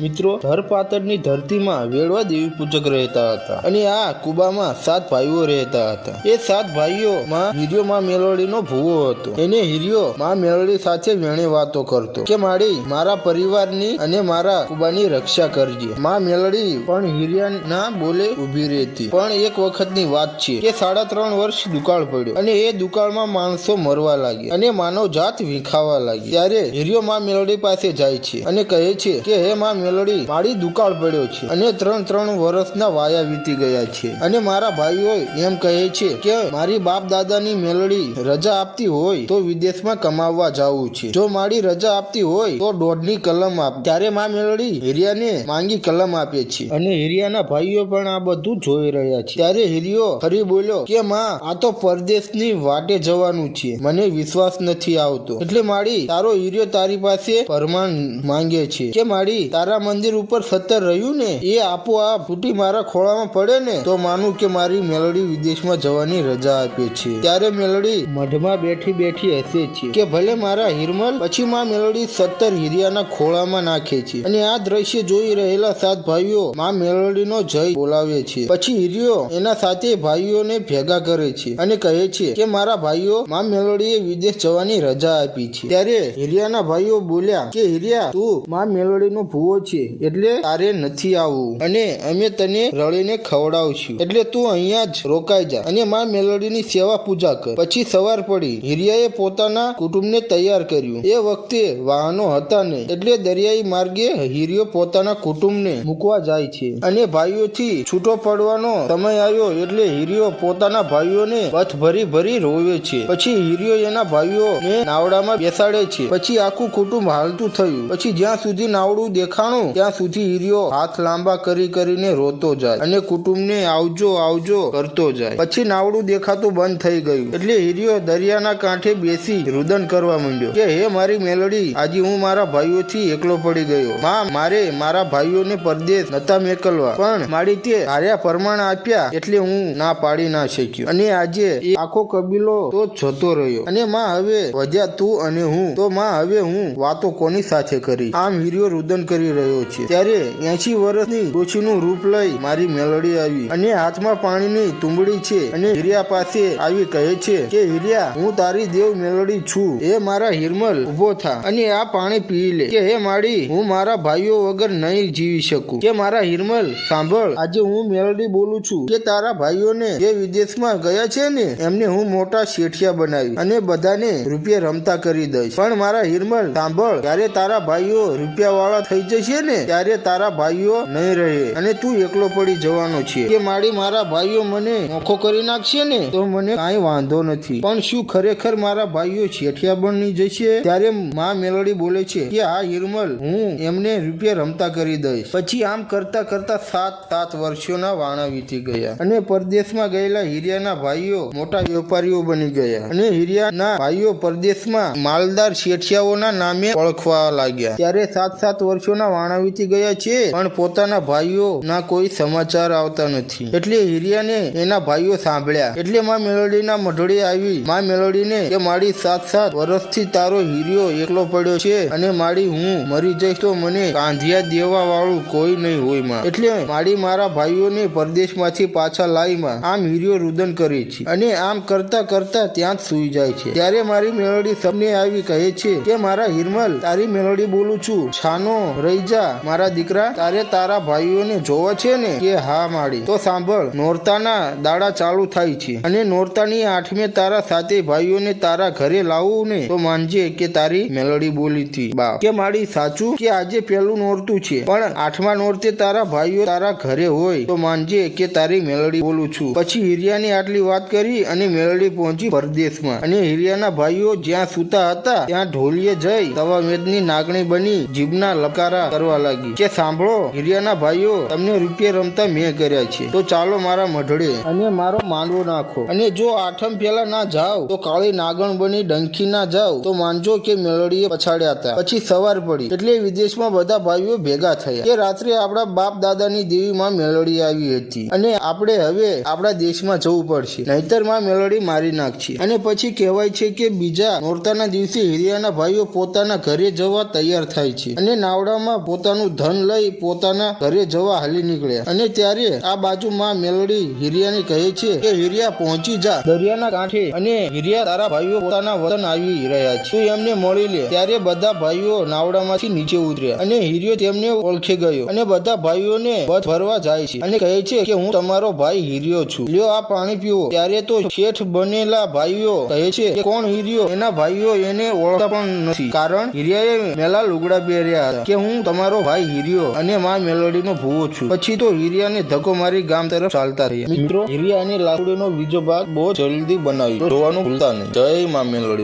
મિત્રો, ધરપાતળની ધરતીમાં વેળવા દેવી પૂજક રહેતા હતા અને આ કુબામાં સાત ભાઈઓ રહેતા હતા. એ સાત ભાઈઓમાં હિરિયો માં મેલોડીનો ભૂવો હતો. એને હિરિયો માં મેલોડી સાથે વેણે વાતો કરતો કે મારી મારા પરિવારની અને મારા કુબાની રક્ષા કરજે. માં મેલડી પણ હિરિયાના બોલે ઊભી રહેતી. પણ એક વખતની વાત છે કે, સાડા ત્રણ વર્ષ દુકાળ પડ્યો અને એ દુકાળમાં માણસો મરવા લાગ્યા અને માનવ જાત વિખાવા લાગી ત્યારે હિરિયો માં મેલડી પાસે જાય છે અને કહે છે કે, હે માં મેલડી મારી દુકાળ પડ્યો છે. અને ત્રણ ત્રણ વર્ષના વાયા વીતી ગયા છે. અને મારા ભાઈઓ એમ કહે છે કે મારી બાપ દાદાની મેલડી રજા આપતી હોય તો વિદેશમાં કમાવવા જવું છે. જો મારી રજા આપતી હોય તો દોઢની કલમ આપ. ત્યારે મા મેલડી હિરિયાને માંગી કલમ આપે છે. અને હિરિયાના ભાઈઓ પણ આ બધું જોઈ રહ્યા છે. ત્યારે હિરિયો ફરી બોલ્યો કે માં, આ તો પરદેશની વાટે જવાનું છે. મને વિશ્વાસ નથી આવતો. એટલે મારી તારો હિરિયો તારી પાસે પરમાન માંગે છે કે મારી તારા મંદિર ઉપર સત્તર રહ્યું ને, એ આપોઆપ ફૂટી મારા ખોળામાં પડે ને, તો માનું કે મારી મેલડી વિદેશમાં જવાની રજા આપે છે. ત્યારે મેલડી મઢમાં બેઠી બેઠી હસે છે કે ભલે મારા હિરમલ પછી માં મેલડી સત્તર હિરિયાના ખોળામાં નાખે છે. અને આ દ્રશ્ય જોઈ રહેલા સાત ભાઈઓ માં મેલડીનો જય બોલાવે છે. પછી હિરિયો એના સાથે ભાઈઓને ભેગા કરે છે અને કહે છે કે મારા ભાઈઓ માં મેલોડીએ વિદેશ જવાની રજા આપી છે. ત્યારે હિરિયાના ભાઈઓ બોલ્યા કે હિરિયા, તું માં મેલડીનો ભૂવો છે, એટલે તારે નથી આવવું. અને અમે તને રળીને ખવડાવશું. એટલે તું અહીંયા જ રોકાઈ જા અને માં મેલોડીની સેવા પૂજા કર. પછી સવાર પડી. હિરિયાએ પોતાના કુટુંબને તૈયાર કર્યું. એ વખતે વાહનો હતા નહીં. એટલે દરિયાઈ માર્ગે હિરિયો પોતાના કુટુંબને મૂકવા જાય છે. અને ભાઈઓથી છૂટો પડવાનો સમય આવ્યો એટલે હિરિયો પોતાના ભાઈઓને પથ ભરી ભરી રોવે છે. પછી હિરિયો એના ભાઈઓને નાવડામાં બેસાડે છે. પછી આખું કુટુંબ હાલતું થયું. પછી જ્યાં સુધી નાવડું દેખાણું ત્યાં સુધી હિરિયો હાથ લાંબા કરી કરીને રોતો જાય અને કુટુંબને આવજો આવજો, કરતો જાય. પછી નાવડું દેખાતું બંધ થઈ ગયું. એટલે હિરિયો દરિયાના કાંઠે બેસી રુદન કરવા માંડ્યો કે, હે મારી મેલડી, આજે હું મારા ભાઈઓથી એકલો પડી ગયો. માં, મારે મારા ભાઈઓને પરદેશ નતા મેકલવા. પણ મારી તે હાર્યા પ્રમાણ આપ્યા એટલે હું ના પાડી ના શક્યો. અને આજે એ આખો કબીલો તો જતો રહ્યો. અને માં, હવે વધ્યા તું અને હું. તો માં, હવે હું વાતો કોની સાથે કરી? આમ હિરિયો રુદન કરી રહ્યો. છે. ત્યારે એસી વર્ષની ડોશીનું રૂપ લઈ મારી મેલડી આવી અને હાથમાં પાણીની તુંબડી છે અને હીરિયા પાસે આવી કહે છે કે, હિરિયા, હું તારી દેવ મેલડી છું. એ મારા હિરમલ ઊભો થા અને આ પાણી પી લે. કે, હે માડી, હું મારા ભાઈઓ વગર નહીં જીવી શકું. કે, મારા હિરમલ, સાંભળ, આજે હું મેલડી બોલું છું કે, તારા ભાઈઓને જે વિદેશમાં ગયા છે ને, એમને હું મોટા શેઠિયા બનાવી અને બધાને રૂપિયા રમતા કરી દઈશ. પણ મારા હિરમલ, સાંભળ ત્યારે તારા ભાઈઓ રૂપિયા વાળા થઈ જશે ને, ત્યારે તારા ભાઈઓ નહીં રહે અને તું એકલો પડી જવાનો છે. કે મારી મારા ભાઈઓ મને મોખો કરી નાખશે ને, તો મને કાંઈ વાંધો નથી. પણ શું ખરેખર મારા ભાઈઓ શેઠિયા બની જશે? ત્યારે માં મેલડી બોલે છે કે, હા, હિરમલ, હું એમને રૂપિયા રમતા કરી દઈશ. પછી આમ કરતા કરતા સાત સાત વર્ષોના વાણા વીતી ગયા. અને પરદેશમાં ગયેલા હિરિયાના ભાઈઓ મોટા વેપારીઓ બની ગયા. અને હિરિયાના ભાઈઓ પરદેશમાં માલદાર શેઠિયાઓના નામે ઓળખવા લાગ્યા. ત્યારે સાત સાત વર્ષોના વાણા ગયા છે, પણ પોતાના ભાઈઓ ના કોઈ સમાચાર આવતા નથી. એટલે હિરિયાને એના ભાઈઓ સાંભળ્યા. એટલે માં મેલોડીના મઢડે આવી. માં મેલોડીને કે, મારી સાત સાત વર્ષથી તારો હિરિયો એકલો પડ્યો છે અને મારી હું મરી જઈશ તો મને કાંધિયા દેવા વાળું કોઈ નહીં હોયમાં. એટલે મારી મારા ભાઈઓને પરદેશમાંથી પાછા લાવી માં. આમ હિરિયો રુદન કરે છે અને આમ કરતા કરતા ત્યાં જ સુઈ જાય છે. ત્યારે મારી મેલોડી સબને આવી કહે છે કે, મારા હિરમલ, તારી મેલોડી બોલું છું. છાનો રહી જા, મારા દીકરા, તારે તારા ભાઈઓને જોવા છે ને? કે હા માડી. તો સાંભળ, નોરતાના દાડા ચાલુ થાય છે. અને નોરતાની આઠમે તારા સાથે ભાઈઓને તારા ઘરે લાવું ને, તો માનજે કે તારી મેલડી બોલી હતી. બા કે માડી, સાચું કે આજે પેલું નોરતું છે? પણ આઠમા નોરતે તારા ભાઈઓ તારા ઘરે હોય, તો માનજે કે તારી મેલોડી બોલું છું. પછી હિરિયાની આટલી વાત કરી અને મેલોડી પહોંચી પરદેશમાં. અને હિરિયાના ભાઈઓ જ્યાં સૂતા હતા, ત્યાં ઢોલીએ જઈ તવા વેદની નાગણી બની જીભના લકારા કરવા લાગી. કે સાંભળો, હિરિયાના ભાઈઓ તમને રૂપિયા રમતા મેં કર્યા છે. તો ચાલો મારા મઢડે અને મારો માંડવો નાખો. અને જો આઠમ પેલા ના જાઓ, તો કાળી નાગણ બની ડંખી ના જાઓ, તો માનજો કે મેળડીએ પછાડ્યા હતા પછી સવાર પડી. એટલે વિદેશમાં બધા ભાઈઓ ભેગા થયા. કે રાત્રે આપણા બાપ દાદાની દેવીમાં મેળડી આવી હતી. અને આપણે હવે આપણા દેશમાં જવું પડશે. નહીતરમાં મેળડી મારી નાખશે. અને પછી કહેવાય છે કે બીજા નોરતાના દિવસે હિરિયાના ભાઈઓ પોતાના ઘરે જવા તૈયાર થાય છે. અને નાવડામાં પોતાનું ધન લઈ પોતાના ઘરે જવા હાલી નીકળ્યા. અને ત્યારે આ બાજુ માં મેલડી હિરિયાને કહે છે કે, હિરિયા, પહોંચી જા. દરિયાના કાંઠે અને હિરિયા તારા ભાઈઓ પોતાના વતન આવી રહ્યા છે. તું એમને મળી લે. ત્યારે બધા ભાઈઓ નાવડામાંથી નીચે ઉતર્યા અને હિરિયો તેમને ઓળખી ગયો અને બધા ભાઈઓને બધ ભરવા જાય છે અને કહે છે કે, હું તમારો ભાઈ હિરિયો છું. લ્યો આ પાણી પીવો. ત્યારે તો શેઠ બનેલા ભાઈઓ કહે છે કે, કોણ હિરિયો? એના ભાઈઓ એને ઓળખતા પણ નથી. કારણ હિરિયાએ મેલા લુગડા પહેર્યા હતા કે, હું તમારો ભાઈ હિરિયો અને માં મેલોડીનો ભૂવો છું. પછી તો હિરિયાને ધક્કો મારી ગામ તરફ ચાલતા રહ્યા. મિત્રો, હિરિયા અને લાકડીનો બીજો ભાગ બહુ જલ્દી બનાવ્યો. જોવાનું ભૂલતા નહીં. જય માં મેલોડી.